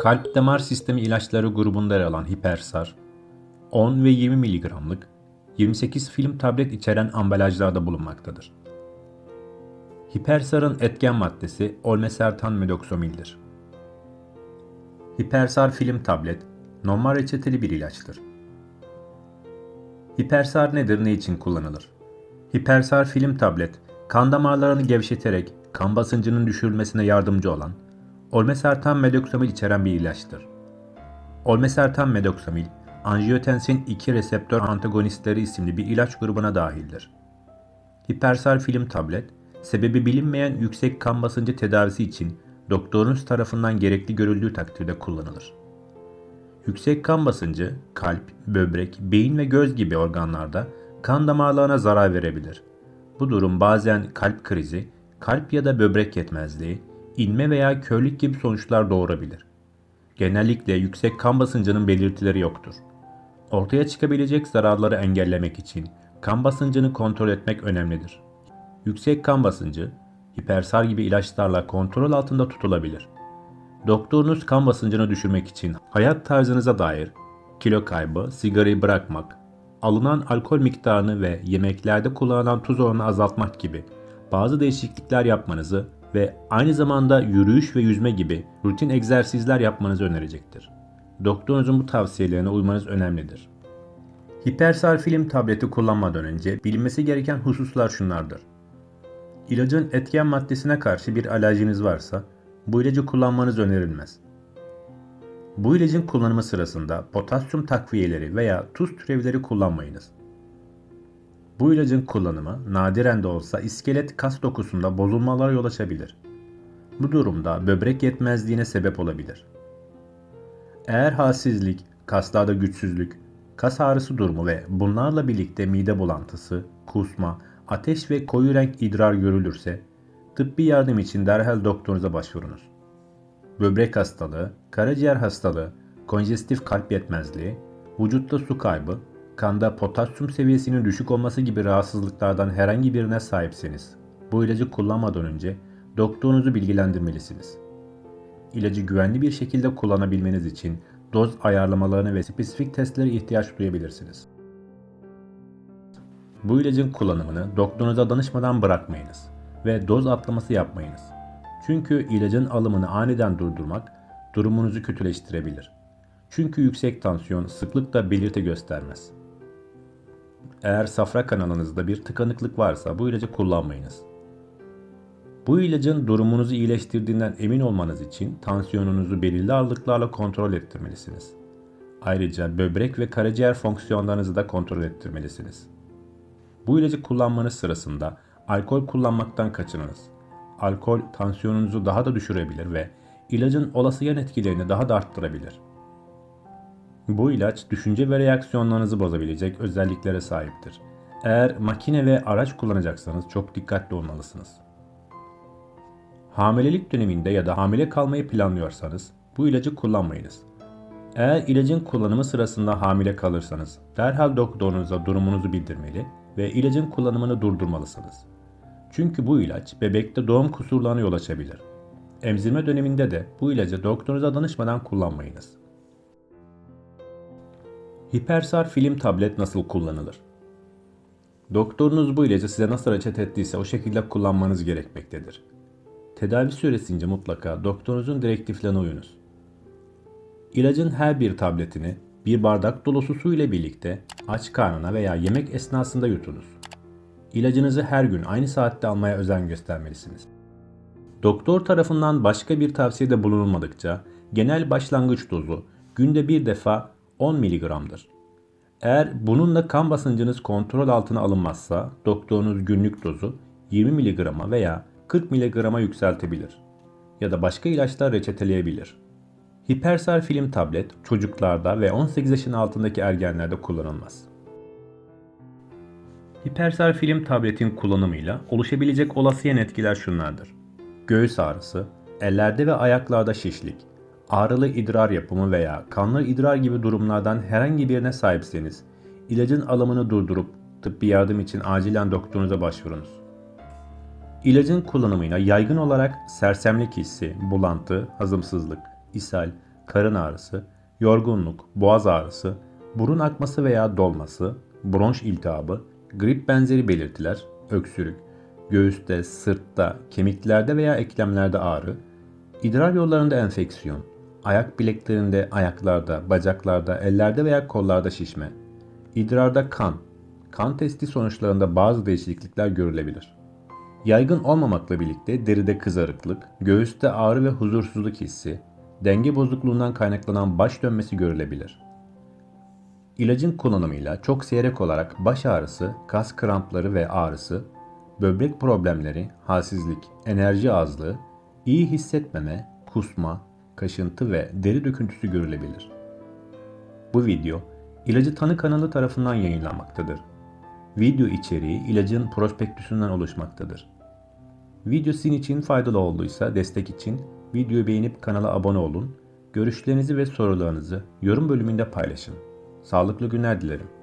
kalp damar sistemi ilaçları grubunda yer alan Hipersar, 10 ve 20 miligramlık 28 film tablet içeren ambalajlarda bulunmaktadır. Hipersar'ın etken maddesi olmesertan medoksomildir. Hipersar film tablet normal reçeteli bir ilaçtır. Hipersar nedir, ne için kullanılır? Hipersar film tablet, kan damarlarını gevşeterek kan basıncının düşürülmesine yardımcı olan olmesertan medoksomil içeren bir ilaçtır. Olmesertan medoksomil, angiotensin 2 reseptör antagonistleri isimli bir ilaç grubuna dahildir. Hipersar film tablet, sebebi bilinmeyen yüksek kan basıncı tedavisi için doktorunuz tarafından gerekli görüldüğü takdirde kullanılır. Yüksek kan basıncı, kalp, böbrek, beyin ve göz gibi organlarda kan damarlarına zarar verebilir. Bu durum bazen kalp krizi, kalp ya da böbrek yetmezliği, inme veya körlük gibi sonuçlar doğurabilir. Genellikle yüksek kan basıncının belirtileri yoktur. Ortaya çıkabilecek zararları engellemek için kan basıncını kontrol etmek önemlidir. Yüksek kan basıncı, hipersar gibi ilaçlarla kontrol altında tutulabilir. Doktorunuz kan basıncını düşürmek için hayat tarzınıza dair kilo kaybı, sigarayı bırakmak, alınan alkol miktarını ve yemeklerde kullanılan tuz oranını azaltmak gibi bazı değişiklikler yapmanızı ve aynı zamanda yürüyüş ve yüzme gibi rutin egzersizler yapmanızı önerecektir. Doktorunuzun bu tavsiyelerine uymanız önemlidir. Hipersar film tableti kullanmadan önce bilinmesi gereken hususlar şunlardır. İlacın etken maddesine karşı bir alerjiniz varsa bu ilacı kullanmanız önerilmez. Bu ilacın kullanımı sırasında potasyum takviyeleri veya tuz türevleri kullanmayınız. Bu ilacın kullanımı nadiren de olsa iskelet kas dokusunda bozulmalara yol açabilir. Bu durumda böbrek yetmezliğine sebep olabilir. Eğer halsizlik, kaslarda güçsüzlük, kas ağrısı durumu ve bunlarla birlikte mide bulantısı, kusma, ateş ve koyu renk idrar görülürse tıbbi yardım için derhal doktorunuza başvurunuz. Böbrek hastalığı, karaciğer hastalığı, konjestif kalp yetmezliği, vücutta su kaybı, kanda potasyum seviyesinin düşük olması gibi rahatsızlıklardan herhangi birine sahipseniz, bu ilacı kullanmadan önce doktorunuzu bilgilendirmelisiniz. İlacı güvenli bir şekilde kullanabilmeniz için doz ayarlamalarına ve spesifik testlere ihtiyaç duyabilirsiniz. Bu ilacın kullanımını doktorunuza danışmadan bırakmayınız ve doz atlaması yapmayınız. Çünkü ilacın alımını aniden durdurmak durumunuzu kötüleştirebilir. Çünkü yüksek tansiyon sıklıkla belirti göstermez. Eğer safra kanalınızda bir tıkanıklık varsa bu ilacı kullanmayınız. Bu ilacın durumunuzu iyileştirdiğinden emin olmanız için tansiyonunuzu belirli aralıklarla kontrol ettirmelisiniz. Ayrıca böbrek ve karaciğer fonksiyonlarınızı da kontrol ettirmelisiniz. Bu ilacı kullanmanız sırasında alkol kullanmaktan kaçınınız. Alkol tansiyonunuzu daha da düşürebilir ve ilacın olası yan etkilerini daha da arttırabilir. Bu ilaç düşünce ve reaksiyonlarınızı bozabilecek özelliklere sahiptir. Eğer makine ve araç kullanacaksanız çok dikkatli olmalısınız. Hamilelik döneminde ya da hamile kalmayı planlıyorsanız bu ilacı kullanmayınız. Eğer ilacın kullanımı sırasında hamile kalırsanız derhal doktorunuza durumunuzu bildirmeli ve ilacın kullanımını durdurmalısınız. Çünkü bu ilaç bebekte doğum kusurlarına yol açabilir. Emzirme döneminde de bu ilacı doktorunuza danışmadan kullanmayınız. Hipersar film tablet nasıl kullanılır? Doktorunuz bu ilacı size nasıl reçete ettiyse o şekilde kullanmanız gerekmektedir. Tedavi süresince mutlaka doktorunuzun direktiflerine uyunuz. İlacın her bir tabletini bir bardak dolusu su ile birlikte aç karnına veya yemek esnasında yutunuz. İlacınızı her gün aynı saatte almaya özen göstermelisiniz. Doktor tarafından başka bir tavsiyede bulunulmadıkça genel başlangıç dozu günde bir defa 10 mg'dır. Eğer bununla kan basıncınız kontrol altına alınmazsa doktorunuz günlük dozu 20 mg'a veya 40 mg'a yükseltebilir ya da başka ilaçlar reçeteleyebilir. Hipersar film tablet çocuklarda ve 18 yaşın altındaki ergenlerde kullanılmaz. Hipersar film tabletin kullanımıyla oluşabilecek olası yan etkiler şunlardır. Göğüs ağrısı, ellerde ve ayaklarda şişlik, ağrılı idrar yapımı veya kanlı idrar gibi durumlardan herhangi birine sahipseniz ilacın alımını durdurup tıbbi yardım için acilen doktorunuza başvurunuz. İlacın kullanımıyla yaygın olarak sersemlik hissi, bulantı, hazımsızlık, ishal, karın ağrısı, yorgunluk, boğaz ağrısı, burun akması veya dolması, bronş iltihabı, grip benzeri belirtiler, öksürük, göğüste, sırtta, kemiklerde veya eklemlerde ağrı, idrar yollarında enfeksiyon, ayak bileklerinde, ayaklarda, bacaklarda, ellerde veya kollarda şişme, idrarda kan, kan testi sonuçlarında bazı değişiklikler görülebilir. Yaygın olmamakla birlikte deride kızarıklık, göğüste ağrı ve huzursuzluk hissi, denge bozukluğundan kaynaklanan baş dönmesi görülebilir. İlacın kullanımıyla çok seyrek olarak baş ağrısı, kas krampları ve ağrısı, böbrek problemleri, halsizlik, enerji azlığı, iyi hissetmeme, kusma, kaşıntı ve deri döküntüsü görülebilir. Bu video ilacı tanı kanalı tarafından yayınlanmaktadır. Video içeriği ilacın prospektüsünden oluşmaktadır. Video sizin için faydalı olduysa destek için videoyu beğenip kanala abone olun. Görüşlerinizi ve sorularınızı yorum bölümünde paylaşın. Sağlıklı günler dilerim.